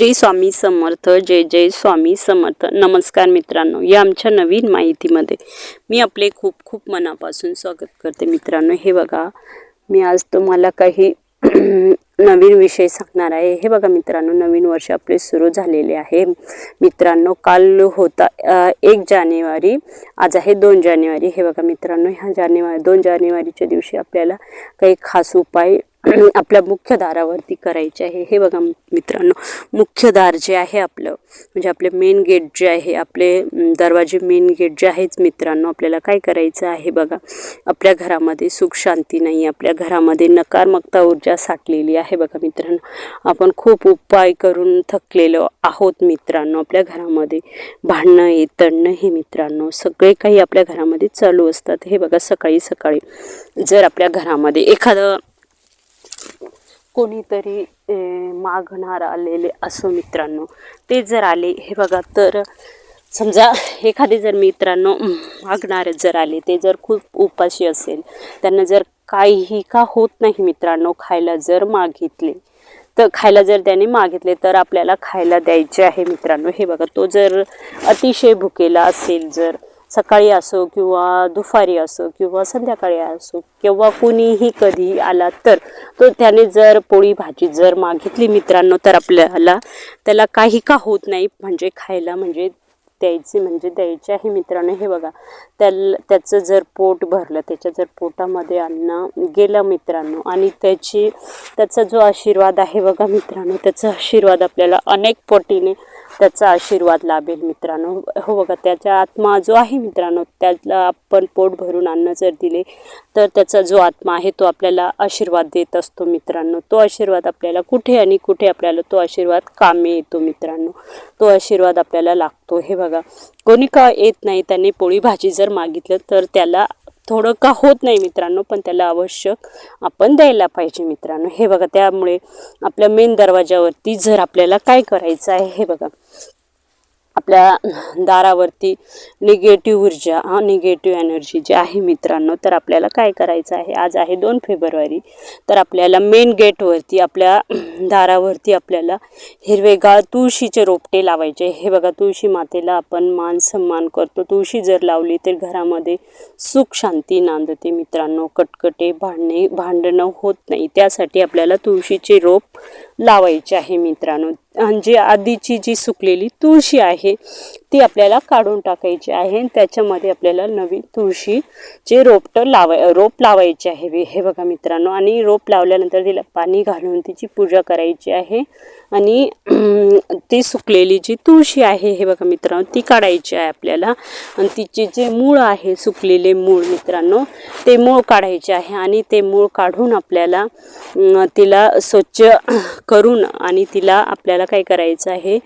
श्री स्वामी समर्थ जय जय स्वामी समर्थ. नमस्कार मित्रांनो या आमच्या नवीन माहितीमध्ये मी आपले खूप खूप मनापासून स्वागत करते मित्रांनो. हे बघा मी आज तुम्हाला काही नवीन विषय सांगणार आहे. हे बघा मित्रांनो नवीन वर्ष आपले सुरू झालेले आहे. मित्रांनो काल होता एक जानेवारी आज आहे दोन जानेवारी. हे बघा मित्रांनो ह्या जानेवारी दोन जानेवारीच्या दिवशी आपल्याला काही खास उपाय आपल्या मुख्य दारावरती करायचे आहे. हे बघा मित्रांनो मुख्य दार जे आहे आपलं म्हणजे आपले मेन गेट जे आहे आपले दरवाजे मेन गेट जे आहेच मित्रांनो आपल्याला काय करायचं आहे बघा. आपल्या घरामध्ये सुख शांती नाही आपल्या घरामध्ये नकारात्मकता ऊर्जा साठलेली आहे बघा मित्रांनो. आपण खूप उपाय करून थकलेलो आहोत मित्रांनो. आपल्या घरामध्ये भांडणं हे तणणं हे मित्रांनो सगळे काही आपल्या घरामध्ये चालू असतात. हे बघा सकाळी सकाळी जर आपल्या घरामध्ये एखादं कोणीतरी मागणार आलेले असो मित्रांनो. ते जर आले हे बघा तर समजा एखादे जर मित्रांनो मागणारे जर आले ते जर खूप उपाशी असेल त्यांना जर काहीही का होत नाही मित्रांनो खायला जर मागितले तर खायला जर त्याने मागितले तर आपल्याला खायला द्यायचे आहे मित्रांनो. हे बघा तो जर अतिशय भुकेला असेल जर सकाळी असो किंवा दुपारी असो किंवा संध्याकाळी असो किंवा कुणीही कधी आला तर तो त्याने जर पोळी भाजी जर मागितली मित्रांनो तर आपल्याला त्याला काही का होत नाही म्हणजे खायला म्हणजे द्यायचे म्हणजे द्यायचे आहे मित्रांनो. हे बघा त्याला त्याचं जर पोट भरलं त्याच्या जर पोटामध्ये अन्न गेलं मित्रांनो आणि त्याची त्याचा जो आशीर्वाद आहे बघा मित्रांनो त्याचा आशीर्वाद आपल्याला अनेक पटीने त्याचा आशीर्वाद लाभेल मित्रांनो. हो बघा त्याचा आत्मा जो आहे मित्रांनो त्याला आपण पोट भरून अन्न जर दिले तर त्याचा जो आत्मा आहे तो आपल्याला आशीर्वाद देत असतो मित्रांनो. तो आशीर्वाद आपल्याला कुठे आणि कुठे आपल्याला तो आशीर्वाद कामी येतो मित्रांनो. तो आशीर्वाद आपल्याला लागतो. हे बघा कोणी का येत नाही त्याने पोळी भाजी जर मागितलं तर त्याला थोडं का होत नाही मित्रांनो पण त्याला आवश्यक आपण द्यायला पाहिजे मित्रांनो. हे बघा त्यामुळे आपल्या मेन दरवाजावरती जर आपल्याला काय करायचं आहे हे बघा. आपल्या दारावरती निगेटिव्ह ऊर्जा हा निगेटिव्ह एनर्जी जी आहे मित्रांनो तर आपल्याला काय करायचं आहे? आज आहे दोन फेब्रुवारी तर आपल्याला मेन गेटवरती आपल्या दारावरती आपल्याला हिरवेगार तुळशीचे रोपटे लावायचे. हे बघा तुळशी मातेला आपण मान सन्मान करतो. तुळशी जर लावली तर घरामध्ये सुख शांती नांदते मित्रांनो. कटकटे भांडणे भांडणं होत नाही. त्यासाठी आपल्याला तुळशीचे रोप लावायचे आहे मित्रांनो. आणि जी आधीची जी सुकलेली तुळशी आहे ती आपल्याला काढून टाकायची आहे आणि त्याच्यामध्ये आपल्याला नवी तुळशीचे रोपटं लावाय रोप लावायचे आहे. हे- बघा मित्रांनो आणि रोप लावल्यानंतर तिला पाणी घालून तिची पूजा करायची आहे आणि ती सुकलेली जी तुळशी आहे हे बघा मित्रांनो ती काढायची आहे आपल्याला. आणि तिचे जे मूळ आहे सुकलेले मूळ मित्रांनो ते मूळ काढायचे आहे आणि ते मूळ काढून आपल्याला तिला स्वच्छ करून आणि तिला आपल्याला काय करायचं आहे?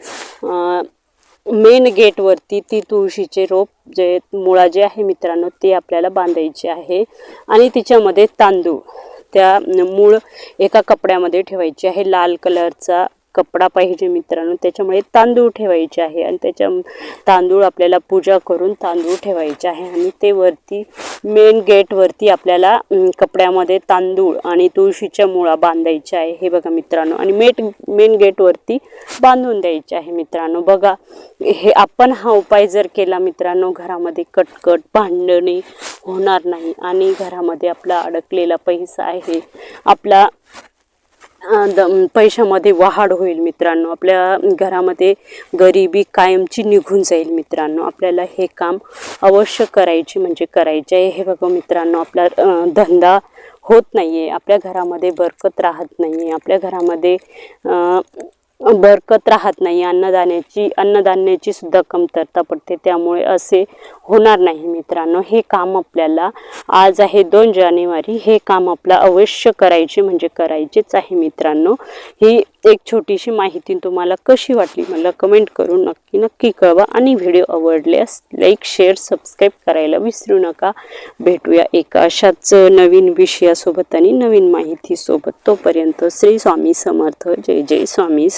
मेन गेटवरती ती तुळशीचे रोप जे मुळा जे आहे मित्रांनो ते आपल्याला बांधायचे आहे. आणि तिच्यामध्ये तांदूळ त्या मूळ एका कपड्यामध्ये ठेवायची आहे लाल कलरचा. कपडा पाहिजे मित्रांनो. त्याच्यामुळे तांदूळ ठेवायचे आहे आणि त्याच्या तांदूळ आपल्याला पूजा करून तांदूळ ठेवायचे आहे. आणि ते वरती मेन गेटवरती आपल्याला कपड्यामध्ये तांदूळ आणि तुळशीच्या मुळा बांधायच्या आहे. हे बघा मित्रांनो. आणि मेट मेन गेटवरती बांधून द्यायचे आहे मित्रांनो. बघा हे आपण हा उपाय जर केला मित्रांनो घरामध्ये कटकट भांडणे होणार नाही. आणि घरामध्ये आपला अडकलेला पैसा आहे. आपला पैशामध्ये वाढ होईल मित्रांनो. आपल्या घरामध्ये गरिबी कायमची निघून जाईल मित्रांनो. आपल्याला हे काम अवश्य करायची म्हणजे करायचे आहे. हे बघा मित्रांनो आपला धंदा होत नाही आहे आपल्या घरामध्ये बरकत राहत नाही आहे आपल्या घरामध्ये बरकत राहत नाही. अन्नदाण्याची अन्नधान्याची सुद्धा कमतरता पडते. त्यामुळे असे होणार नाही मित्रांनो. हे काम आपल्याला आज आहे दोन जानेवारी. हे काम आपला अवश्य करायचे म्हणजे करायचेच आहे मित्रांनो. ही एक छोटीशी माहिती तुम्हाला कशी वाटली मला कमेंट करून नक्की नक्की कळवा. आणि व्हिडिओ आवडल्यास लाईक शेअर सबस्क्राईब करायला विसरू नका. भेटूया एका अशाच नवीन विषयासोबत आणि नवीन माहितीसोबत. तोपर्यंत श्री स्वामी समर्थ. जय जय स्वामी